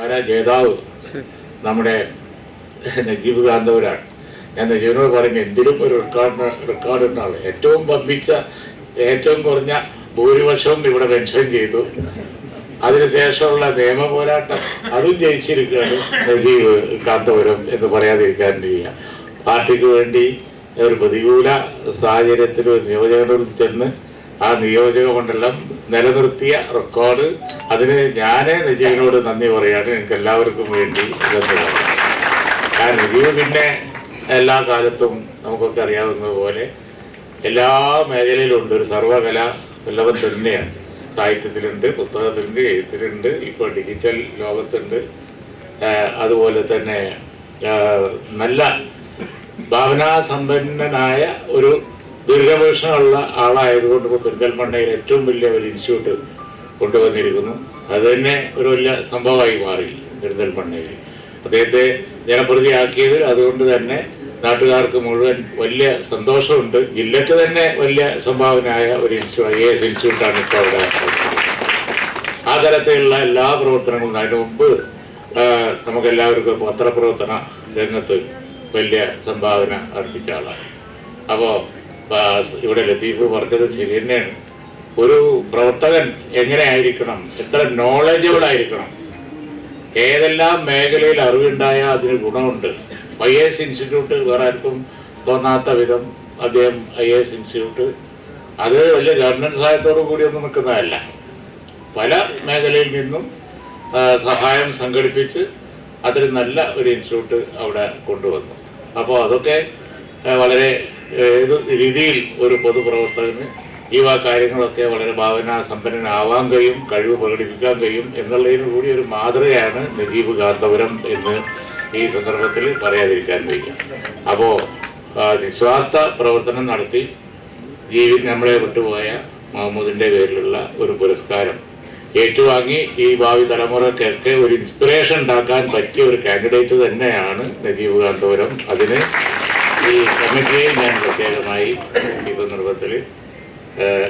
പുരസ്കാര ജേതാവ് നമ്മുടെ നജീബ് കാന്തപുരാണ് ഞാൻ നജീബിനോട് പറഞ്ഞു എന്തിനും ഒരു റെക്കോർഡിന് റെക്കോർഡ് ഉണ്ടാവും ഏറ്റവും പമ്പിച്ച ഏറ്റവും കുറഞ്ഞ ഭൂരിപക്ഷവും ഇവിടെ മെൻഷൻ ചെയ്തു. അതിനുശേഷമുള്ള നിയമ പോരാട്ടം അതും ജയിച്ചിരിക്കുകയാണ് നജീബ് കാന്തപുരം എന്ന് പറയാതിരിക്കാൻ കഴിയുക പാർട്ടിക്ക് വേണ്ടി ഒരു പ്രതികൂല സാഹചര്യത്തിൽ ഒരു നിയോജകനിൽ ചെന്ന് ആ നിയോജക മണ്ഡലം നിലനിർത്തിയ റെക്കോർഡ് അതിന് ഞാൻ നജീവിനോട് നന്ദി പറയാണ് എനിക്ക് എല്ലാവർക്കും വേണ്ടി നന്ദി കാരണം പിന്നെ എല്ലാ കാലത്തും നമുക്കൊക്കെ അറിയാവുന്ന പോലെ എല്ലാ മേഖലയിലും ഉണ്ട് ഒരു സർവകല വല്ലവൻ തന്നെയാണ്. സാഹിത്യത്തിലുണ്ട് പുസ്തകത്തിലുണ്ട് എഴുത്തിലുണ്ട് ഇപ്പോൾ ഡിജിറ്റൽ ലോകത്തുണ്ട്. അതുപോലെ തന്നെ നല്ല ഭാവനാസമ്പന്നനായ ഒരു ദീർഘവീക്ഷണമുള്ള ആളായതുകൊണ്ട് പെരിന്തൽമണ്ണയിൽ ഏറ്റവും വലിയ ഒരു ഇൻസ്റ്റിറ്റ്യൂട്ട് കൊണ്ടുവന്നിരിക്കുന്നു. അത് തന്നെ ഒരു വലിയ സംഭവമായി മാറി പെരിന്തൽമണ്ണയിൽ അദ്ദേഹത്തെ ജനപ്രതിയാക്കിയത് അതുകൊണ്ട് തന്നെ നാട്ടുകാർക്ക് മുഴുവൻ വലിയ സന്തോഷമുണ്ട്. ജില്ലക്ക് തന്നെ വലിയ സംഭാവനയായ ഒരു ഇൻസ്റ്റിറ്റ്യൂട്ട് ഐ എസ് ഇൻസ്റ്റിറ്റ്യൂട്ടാണ് ഇപ്പോൾ അവിടെ ആ തരത്തിലുള്ള എല്ലാ പ്രവർത്തനങ്ങളും അതിന് മുമ്പ് നമുക്കെല്ലാവർക്കും പത്രപ്രവർത്തന രംഗത്ത് വലിയ സംഭാവന അർപ്പിച്ച ആളാണ്. അപ്പോൾ ഇവിടെ ലത്തീഫ് പറഞ്ഞത് ശരി തന്നെയാണ്. ഒരു പ്രവർത്തകൻ എങ്ങനെയായിരിക്കണം? എത്ര നോളജബിൾ ആയിരിക്കണം? ഏതെല്ലാം മേഖലയിൽ അറിവുണ്ടായാൽ അതിന് ഗുണമുണ്ട്? ഐ എസ് ഇൻസ്റ്റിറ്റ്യൂട്ട് വേറെ ആർക്കും തോന്നാത്ത വിധം അദ്ദേഹം ഐ എസ് ഇൻസ്റ്റിറ്റ്യൂട്ട് അത് വലിയ ഗവൺമെന്റ് സഹായത്തോടു കൂടി ഒന്നും നിൽക്കുന്നതല്ല. പല മേഖലയിൽ നിന്നും സഹായം സംഘടിപ്പിച്ച് അതൊരു നല്ല ഒരു ഇൻസ്റ്റിറ്റ്യൂട്ട് അവിടെ കൊണ്ടുവന്നു. അപ്പോൾ അതൊക്കെ വളരെ ഏത് രീതിയിൽ ഒരു പൊതുപ്രവർത്തകന് ഈ വാ കാര്യങ്ങളൊക്കെ വളരെ ഭാവന സമ്പന്നനാവാൻ കഴിയും കഴിവ് പ്രകടിപ്പിക്കാൻ കഴിയും എന്നുള്ളതിന് കൂടി ഒരു മാതൃകയാണ് നജീബ് കാന്തപുരം എന്ന് ഈ സന്ദർഭത്തിൽ പറയാതിരിക്കാൻ കഴിയും അപ്പോൾ നിസ്വാർത്ഥ പ്രവർത്തനം നടത്തി ജീവി നമ്മളെ വിട്ടുപോയ മുഹമ്മദിന്റെ പേരിലുള്ള ഒരു പുരസ്കാരം ഏറ്റുവാങ്ങി ഈ ഭാവി തലമുറക്കൊക്കെ ഒരു ഇൻസ്പിറേഷൻ ഉണ്ടാക്കാൻ പറ്റിയ ഒരു കാൻഡിഡേറ്റ് തന്നെയാണ് നജീബ് കാന്തപുരം അതിന് ഈ കമ്മിറ്റിയെ ഞാൻ പ്രത്യേകമായി ഈ സന്ദർഭത്തിൽ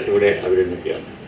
ഇവിടെ അഭിനന്ദിക്കുകയാണ്